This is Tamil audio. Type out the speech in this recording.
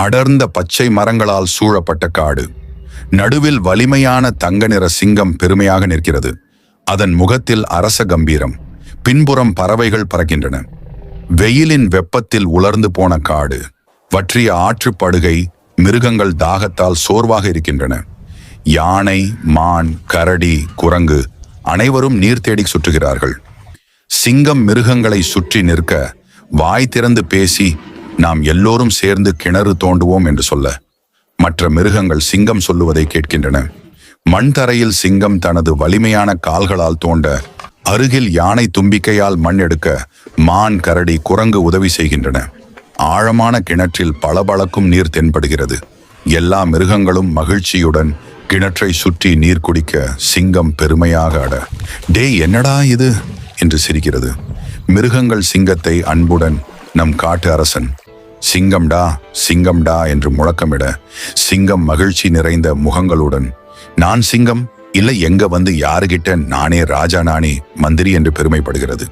அடர்ந்த பச்சை மரங்களால் சூழப்பட்ட காடு. நடுவில் வலிமையான தங்க நிற சிங்கம் பெருமையாக நிற்கிறது. அதன் முகத்தில் அரச கம்பீரம். பின்புறம் பறவைகள் பறக்கின்றன. வெயிலின் வெப்பத்தில் உலர்ந்து போன காடு. வற்றிய ஆற்றுப்படுகை மிருகங்கள் தாகத்தால் சோர்வாக இருக்கின்றன. யானை மான் கரடி குரங்கு அனைவரும் நீர் தேடி சுற்றுகிறார்கள். சிங்கம் மிருகங்களை சுற்றி நிற்க வாய் திறந்து பேசி நாம் எல்லோரும் சேர்ந்து கிணறு தோண்டுவோம் என்று சொல்ல மற்ற மிருகங்கள் சிங்கம் சொல்லுவதை கேட்கின்றன. மண் தரையில் சிங்கம் தனது வலிமையான கால்களால் தோண்ட அருகில் யானை தும்பிக்கையால் மண் எடுக்க மான் கரடி குரங்கு உதவி செய்கின்றன. ஆழமான கிணற்றில் பளபளக்கும் நீர் தென்படுகிறது. எல்லா மிருகங்களும் மகிழ்ச்சியுடன் கிணற்றை சுற்றி நீர் குடிக்க சிங்கம் பெருமையாக அட டே என்னடா இது? என்று சிரிக்கிறது. மிருகங்கள் சிங்கத்தை அன்புடன் நம் காட்டு அரசன் சிங்கம்டா சிங்கம்டா என்று முழக்கமிட சிங்கம் மகிழ்ச்சி நிறைந்த முகங்களுடன் நான் சிங்கம்? இல்லை எங்க வந்து யாருகிட்ட நானே ராஜா நானே மந்திரி என்று பெருமைப்படுகிறது?